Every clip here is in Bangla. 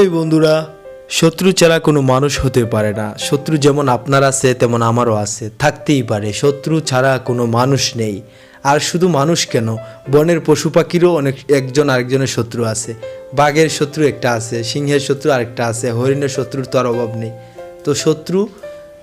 এই বন্ধুরা, শত্রু ছাড়া কোনো মানুষ হতে পারে না। শত্রু যেমন আপনার আছে, তেমন আমারও আছে। থাকতেই পারে, শত্রু ছাড়া কোনো মানুষ নেই। আর শুধু মানুষ কেন? বনের পশু পাখিরও অনেক, একজন আরেকজনের শত্রু আছে। বাঘের শত্রু একটা আছে, সিংহের শত্রু আরেকটা আছে, হরিণের শত্রুর তো আর অভাব নেই। তো শত্রু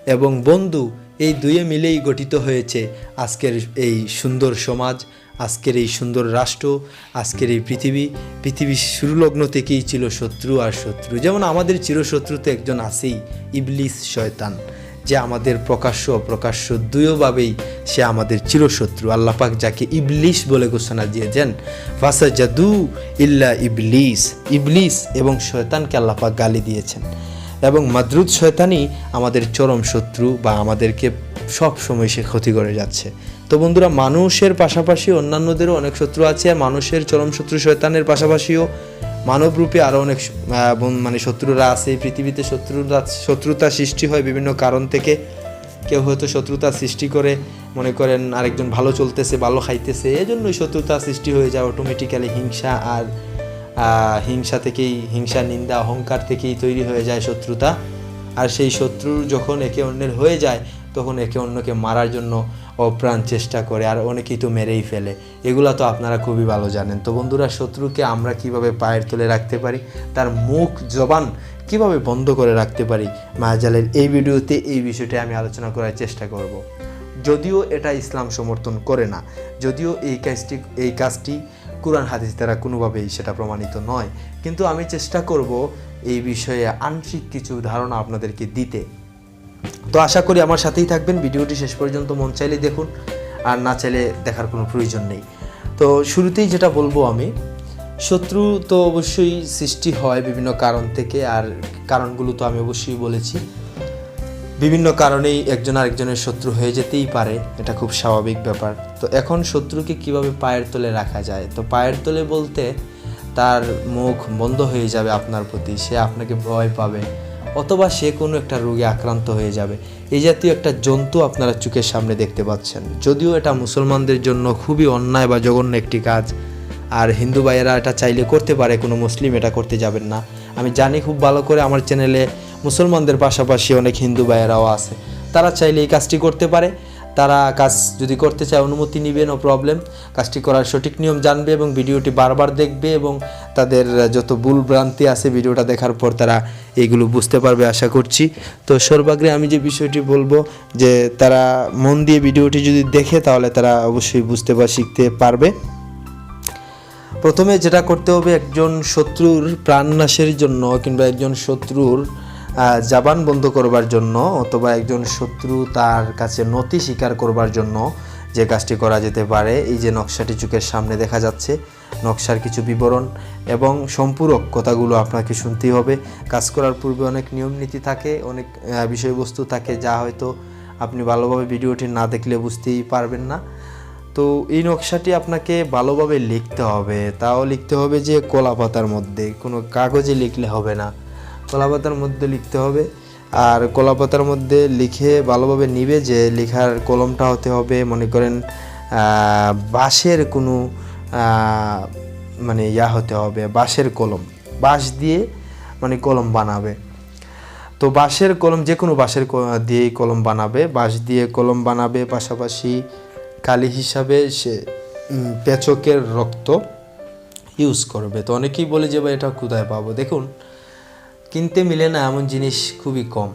এবং বন্ধু এই দুয়ে মিলেই গঠিত হয়েছে আজকের এই সুন্দর সমাজ, আজকের এই সুন্দর রাষ্ট্র, আজকের এই পৃথিবী। পৃথিবীর শুরুলগ্ন থেকেই ছিল শত্রু আর শত্রু। যেমন আমাদের চিরশত্রুতে একজন আছেই, ইবলিস শয়তান। যে আমাদের প্রকাশ্য অপ্রকাশ্য দুয়োভাবেই সে আমাদের চিরশত্রু। আল্লাপাক যাকে ইবলিস বলে ঘোষণা দিয়েছেন ফাসা জাদু ইল্লা ইবলিস। ইবলিস এবং শয়তানকে আল্লাপাক গালি দিয়েছেন। এবং মাদ্রুদ শয়তানই আমাদের চরম শত্রু বা আমাদেরকে সব সময় সে ক্ষতি করে যাচ্ছে। তো বন্ধুরা, মানুষের পাশাপাশি অন্যান্যদেরও অনেক শত্রু আছে আর মানুষের চরম শত্রু শয়তানের পাশাপাশিও মানবরূপে আরও অনেক মানে শত্রুরা আছে। পৃথিবীতে শত্রুরা, শত্রুতা সৃষ্টি হয় বিভিন্ন কারণ থেকে। কেউ হয়তো শত্রুতা সৃষ্টি করে, মনে করেন আরেকজন ভালো চলতেছে, ভালো খাইতেছে এই জন্যই শত্রুতা সৃষ্টি হয়ে যায় অটোমেটিক্যালি হিংসা আর হিংসা থেকেই, হিংসা, নিন্দা, অহংকার থেকেই তৈরি হয়ে যায় শত্রুতা। আর সেই শত্রু যখন একে অন্যের হয়ে যায়, তখন একে অন্যকে মারার জন্য অপ্রাণ চেষ্টা করে, আর অনেকেই তো মেরেই ফেলে। এগুলা তো আপনারা খুবই ভালো জানেন। তো বন্ধুরা, শত্রুকে আমরা কীভাবে পায়ের তুলে রাখতে পারি, তার মুখ, জবান কীভাবে বন্ধ করে রাখতে পারি মায়াজালের এই ভিডিওতে এই বিষয়টি আমি আলোচনা করার চেষ্টা করব। যদিও এটা ইসলাম সমর্থন করে না, যদিও এই কাজটি এই কাজটি কোরআন হাদিস দ্বারা কোনোভাবেই সেটা প্রমাণিত নয়। কিন্তু আমি চেষ্টা করব এই বিষয়ে আংশিক কিছু ধারণা আপনাদেরকে দিতে। তো আশা করি আমার সাথেই থাকবেন। ভিডিওটি শেষ পর্যন্ত মন চাইলে দেখুন, আর না চাইলে দেখার কোনো প্রয়োজন নেই। তো শুরুতেই যেটা বলব আমি, শত্রু তো অবশ্যই সৃষ্টি হয় বিভিন্ন কারণ থেকে, আর কারণগুলো তো আমি অবশ্যই বলেছি। বিভিন্ন কারণেই একজন আরেকজনের শত্রু হয়ে যেতেই পারে, এটা খুব স্বাভাবিক ব্যাপার। তো এখন শত্রুকে কীভাবে পায়ের তলে রাখা যায়? তো পায়ের তলে বলতে তার মুখ বন্ধ হয়ে যাবে আপনার প্রতি, সে আপনাকে ভয় পাবে, অথবা সে কোনো একটা রোগে আক্রান্ত হয়ে যাবে। এই জাতীয় একটা জন্তু আপনারা চোখের সামনে দেখতে পাচ্ছেন। যদিও এটা মুসলমানদের জন্য খুবই অন্যায় বা জঘন্য একটি কাজ, আর হিন্দু ভাইয়েরা এটা চাইলে করতে পারে, কোনো মুসলিম এটা করতে যাবেন না। আমি জানি খুব ভালো করে আমার চ্যানেলে মুসলমানদের পাশাপাশি অনেক হিন্দু ভাইয়েরাও আছে। তারা চাইলে এই কাজটি করতে পারে। তারা কাজ যদি করতে চায়, অনুমতি নেবে নো প্রবলেম কাজটি করার সঠিক নিয়ম জানবে এবং ভিডিওটি বারবার দেখবে এবং তাদের যত ভুল ভ্রান্তি আছে ভিডিওটা দেখার পর তারা এইগুলো বুঝতে পারবে আশা করছি। তো সর্বাগ্রে আমি যে বিষয়টি বলব যে তারা মন দিয়ে ভিডিওটি যদি দেখে তাহলে তারা অবশ্যই বুঝতে বা শিখতে পারবে। প্রথমে যেটা করতে হবে, একজন শত্রুর প্রাণনাশের জন্য কিংবা একজন শত্রুর জাবান বন্ধ করবার জন্য অথবা একজন শত্রু তার কাছে নতি স্বীকার করবার জন্য যে কাজটি করা যেতে পারে, এই যে নকশাটি চোখের সামনে দেখা যাচ্ছে, নকশার কিছু বিবরণ এবং সম্পূরক কথাগুলো আপনাকে শুনতেই হবে। কাজ করার পূর্বে অনেক নিয়ম নীতি থাকে, অনেক বিষয়বস্তু থাকে যা হয়তো আপনি ভালোভাবে ভিডিওটি না দেখলে বুঝতেই পারবেন না। তো এই নকশাটি আপনাকে ভালোভাবে লিখতে হবে। তাও লিখতে হবে যে কলা পাতার মধ্যে, কোনো কাগজে লিখলে হবে না। কলা পাতার মধ্যে লিখতে হবে। আর কলাপাতার মধ্যে লিখে ভালোভাবে নিবে যে লেখার কলমটা হতে হবে, মনে করেন বাঁশের কোনো মানে ইয়া হতে হবে, বাঁশের কলম। বাঁশ দিয়ে মানে কলম বানাবে। তো বাঁশের কলম, যে কোনো বাঁশের দিয়েই কলম বানাবে। বাঁশ দিয়ে কলম বানাবে, পাশাপাশি কালি হিসাবে সে পেচকের রক্ত ইউজ করবে। তো অনেকেই বলে যে, ভাই, এটা কোথায় পাবো? দেখুন কিনতে মিলে না এমন জিনিস খুবই কম।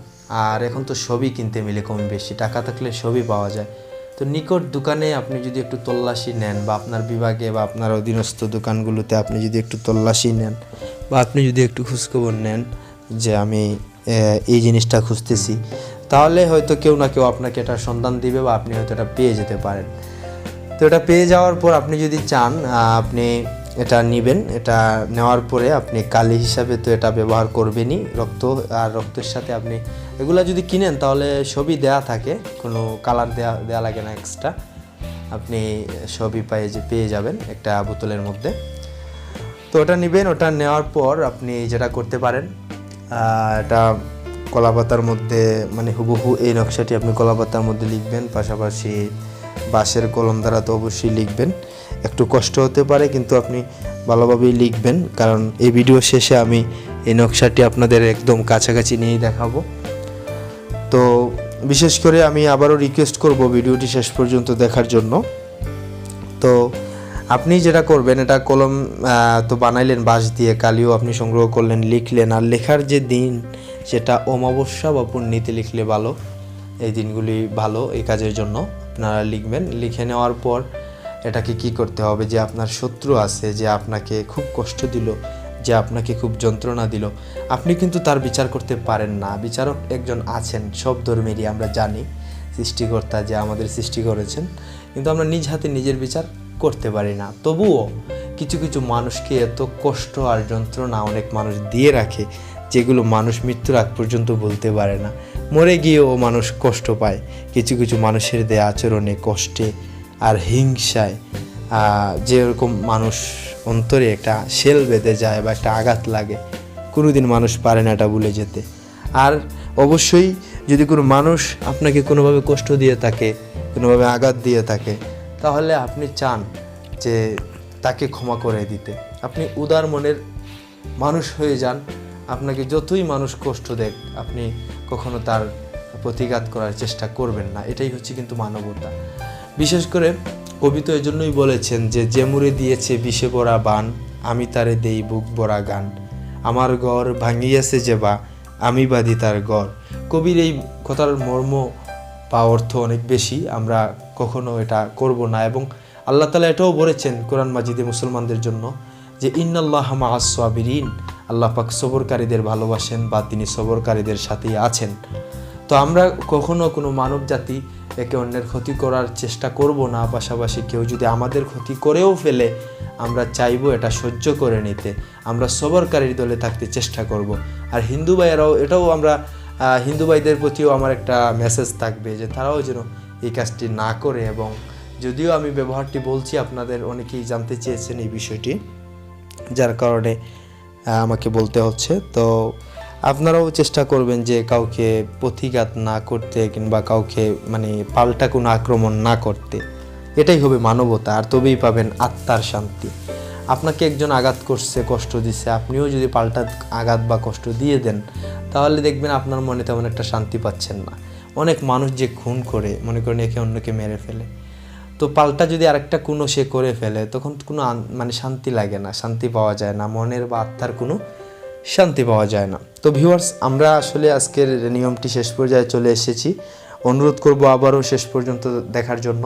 আর এখন তো সবই কিনতে মিলে কম বেশি। টাকা থাকলে সবই পাওয়া যায়। তো নিকট দোকানে আপনি যদি একটু তল্লাশি নেন বা আপনার বিভাগে বা আপনার অধীনস্থ দোকানগুলোতে আপনি যদি একটু তল্লাশি নেন বা আপনি যদি একটু খোঁজখবর নেন যে আমি এই জিনিসটা খুঁজতেছি, তাহলে হয়তো কেউ না কেউ আপনাকে এটা সন্ধান দিবে বা আপনি হয়তো এটা পেয়ে যেতে পারেন। তো এটা পেয়ে যাওয়ার পর আপনি যদি চান আপনি এটা নেবেন, এটা নেওয়ার পরে আপনি কালি হিসাবে তো এটা ব্যবহার করবেনই, রক্ত আর রক্তের সাথে আপনি এগুলা যদি কিনেন তাহলে সবই দেয়া থাকে, কোনো কালার দেয়া দেওয়া লাগে না এক্সট্রা আপনি সবই পেয়ে যে, পেয়ে যাবেন একটা বোতলের মধ্যে। তো ওটা নেবেন, ওটা নেওয়ার পর আপনি যেটা করতে পারেন এটা কলাপাতার মধ্যে মানে হুবহু এই নকশাটি আপনি কলাপাতার মধ্যে লিখবেন, পাশাপাশি বাঁশের কলম দ্বারা তো অবশ্যই লিখবেন। একটু কষ্ট হতে পারে, কিন্তু আপনি ভালোভাবেই লিখবেন। কারণ এই ভিডিও শেষে আমি এই নকশাটি আপনাদের একদম কাছাকাছি নিয়েই দেখাবো। তো বিশেষ করে আমি আবারও রিকোয়েস্ট করব ভিডিওটি শেষ পর্যন্ত দেখার জন্য। তো আপনি যেটা করবেন, এটা কলম তো বানাইলেন বাঁশ দিয়ে, কালিও আপনি সংগ্রহ করলেন, লিখলেন। আর লেখার যে দিন, সেটা অমাবস্যা বা পূর্ণিতে লিখলে ভালো। এই দিনগুলি ভালো, এই কাজের জন্য আপনারা লিখবেন। লিখে নেওয়ার পর এটাকে কি করতে হবে যে আপনার শত্রু আছে যে আপনাকে খুব কষ্ট দিল, যে আপনাকে খুব যন্ত্রণা দিল। আপনি কিন্তু তার বিচার করতে পারেন না। বিচারক একজন আছেন, সব ধর্মেরই আমরা জানি, সৃষ্টিকর্তা যে আমাদের সৃষ্টি করেছেন। কিন্তু আমরা নিজ হাতে নিজের বিচার করতে পারি না। তবুও কিছু কিছু মানুষকে এত কষ্ট আর যন্ত্রণা অনেক মানুষ দিয়ে রাখে, যেগুলো মানুষ মৃত্যুর আগ পর্যন্ত বলতে পারে না। মরে গিয়েও মানুষ কষ্ট পায়। কিছু কিছু মানুষের দেয়া আচরণে কষ্টে আর হিংসায় যেরকম মানুষ অন্তরে একটা শেল বেঁধে যায় বা একটা আঘাত লাগে, কোনোদিন মানুষ পারে না এটা ভুলে যেতে। আর অবশ্যই যদি কোনো মানুষ আপনাকে কোনোভাবে কষ্ট দিয়ে থাকে, কোনোভাবে আঘাত দিয়ে থাকে, তাহলে আপনি চান যে তাকে ক্ষমা করে দিতে। আপনি উদার মনের মানুষ হয়ে যান। আপনাকে যতই মানুষ কষ্ট দেখ, আপনি কখনো তার প্রতিঘাত করার চেষ্টা করবেন না। এটাই হচ্ছে কিন্তু মানবতা। বিশেষ করে কবি তো এজন্যই বলেছেন যে যে মুড়ে দিয়েছে বিষে ভরা বান, আমি তারে দেই বুক ভরা গান। আমার ঘর ভাঙিয়াছে যে বা, আমি বাদি তার ঘর। কবির এই কথার মর্ম বা অর্থ অনেক বেশি, আমরা কখনো এটা করব না। এবং আল্লাহ তালা এটাও বলেছেন কোরআন মাজিদে মুসলমানদের জন্য যে, ইন্নাল্লাহ মাহাসবিরিন আল্লাহ পাক সবরকারীদের ভালোবাসেন বা তিনি সবরকারীদের সাথেই আছেন। তো আমরা কখনো কোনো মানব জাতি একে অন্যের ক্ষতি করার চেষ্টা করব না। পাশাপাশি কেউ যদি আমাদের ক্ষতি করেও ফেলে, আমরা চাইব এটা সহ্য করে নিতে। আমরা সবরকারীর দলে থাকতে চেষ্টা করব। আর হিন্দু ভাইয়েরাও, এটাও আমরা হিন্দু ভাইদের প্রতিও আমার একটা মেসেজ থাকবে যে তারাও যেন এই কাজটি না করে এবং যদিও আমি ব্যবহারটি বলছি, আপনাদের অনেকেই জানতে চেয়েছেন এই বিষয়টি, যার কারণে আমাকে বলতে হচ্ছে। তো আপনারাও চেষ্টা করবেন যে কাউকে প্রতিঘাত না করতে কিংবা কাউকে মানে পাল্টা কোনো আক্রমণ না করতে। এটাই হবে মানবতা, আর তবেই পাবেন আত্মার শান্তি। আপনাকে একজন আঘাত করছে, কষ্ট দিচ্ছে আপনিও যদি পাল্টা আঘাত বা কষ্ট দিয়ে দেন, তাহলে দেখবেন আপনার মনে তেমন একটা শান্তি পাচ্ছেন না। অনেক মানুষ যে খুন করে, মনে করেন একে অন্যকে মেরে ফেলে। তো পাল্টা যদি আরেকটা কোনো সে করে ফেলে, তখন কোনো মানে শান্তি লাগে না, শান্তি পাওয়া যায় না। মনের বা আত্মার কোনো শান্তি পাওয়া যায় না। তো ভিউয়ার্স আমরা আসলে আজকের নিয়মটি শেষ পর্যায়ে চলে এসেছি। অনুরোধ করব আবারও শেষ পর্যন্ত দেখার জন্য।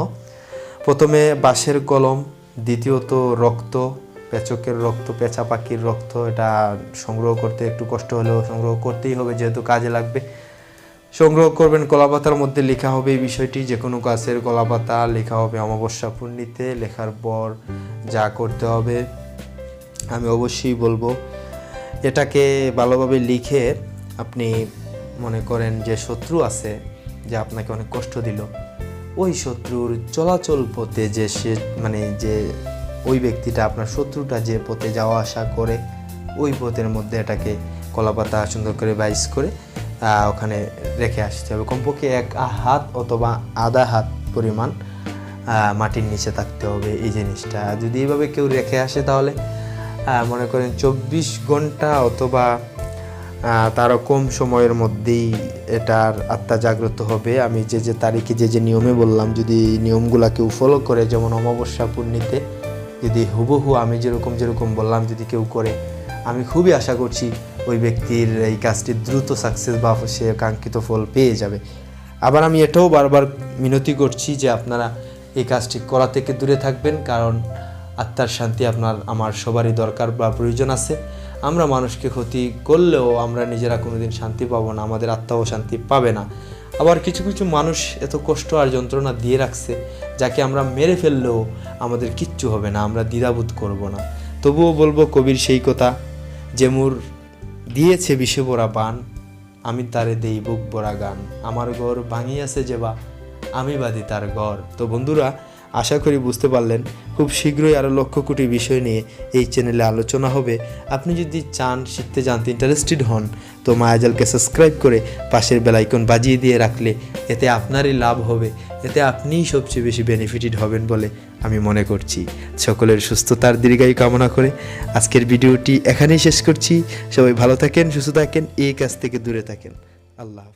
প্রথমে বাঁশের কলম, দ্বিতীয়ত রক্ত, পেচকের রক্ত পেঁচা পাখির রক্ত, এটা সংগ্রহ করতে একটু কষ্ট হলেও সংগ্রহ করতেই হবে যেহেতু কাজে লাগবে। সংগ্রহ করবেন কলাপাতার মধ্যে লেখা হবে এই বিষয়টি। যে কোনো গাছের কলাপাতা, লেখা হবে অমাবস্যা পূর্ণিতে লেখার পর যা করতে হবে। আমি অবশ্যই বলব এটাকে ভালোভাবে লিখে আপনি মনে করেন যে শত্রু আছে, যে আপনাকে অনেক কষ্ট দিল, ওই শত্রুর চলাচল পথে যে সে মানে যে ওই ব্যক্তিটা আপনার শত্রুটা যে পথে যাওয়া আসা করে, ওই পথের মধ্যে এটাকে কলাপাতা সুন্দর করে বাইস করে ওখানে রেখে আসতে হবে। কমপক্ষে এক হাত অথবা আধা হাত পরিমাণ মাটির নিচে থাকতে হবে এই জিনিসটা। যদি এইভাবে কেউ রেখে আসে তাহলে মনে করেন চব্বিশ ঘণ্টা অথবা তারও কম সময়ের মধ্যেই এটার আত্মা জাগ্রত হবে। আমি যে যে তারিখে যে যে নিয়মে বললাম, যদি এই নিয়মগুলা কেউ ফলো করে, যেমন অমাবস্যা পূর্ণিতে যদি হুবহু আমি যেরকম যেরকম বললাম, যদি কেউ করে, আমি খুবই আশা করছি ওই ব্যক্তির এই কাজটি দ্রুত সাকসেস বা সে কাঙ্ক্ষিত ফল পেয়ে যাবে। আবার আমি এটাও বারবার মিনতি করছি যে আপনারা এই কাজটি করা থেকে দূরে থাকবেন, কারণ আত্মার শান্তি আপনার, আমার সবারই দরকার বা প্রয়োজন আছে। আমরা মানুষকে ক্ষতি করলেও আমরা নিজেরা কোনোদিন শান্তি পাবো না, আমাদের আত্মাও শান্তি পাবে না। আবার কিছু কিছু মানুষ এত কষ্ট আর যন্ত্রণা দিয়ে রাখছে, যাকে আমরা মেরে ফেললেও আমাদের কিচ্ছু হবে না, আমরা দ্বিধাবোধ করব না। তবুও বলব কবির সেই কথা, যে মোর দিয়েছে বিষে ভরা পান আমি তারে দেই বুক ভরা গান। আমার ঘর ভাঙিয়াছে যে বা, আমি বাদি তার ঘর। তো বন্ধুরা, আশা করি বুঝতে পারলেন খুব শীঘ্রই আরও লক্ষ কোটি বিষয় নিয়ে এই চ্যানেলে আলোচনা হবে। আপনি যদি চান, শিখতে জানতে ইন্টারেস্টেড হন, তো মায়াজালকে সাবস্ক্রাইব করে পাশের বেলাইকন বাজিয়ে দিয়ে রাখলে এতে আপনারই লাভ হবে। এতে আপনিই সবচেয়ে বেশি বেনিফিটেড হবেন বলে আমি মনে করছি। সকলের সুস্থতার দীর্ঘায়ু কামনা করে আজকের ভিডিওটি এখানেই শেষ করছি। সবাই ভালো থাকেন, সুস্থ থাকেন, এই কাজ থেকে দূরে থাকেন। আল্লাহ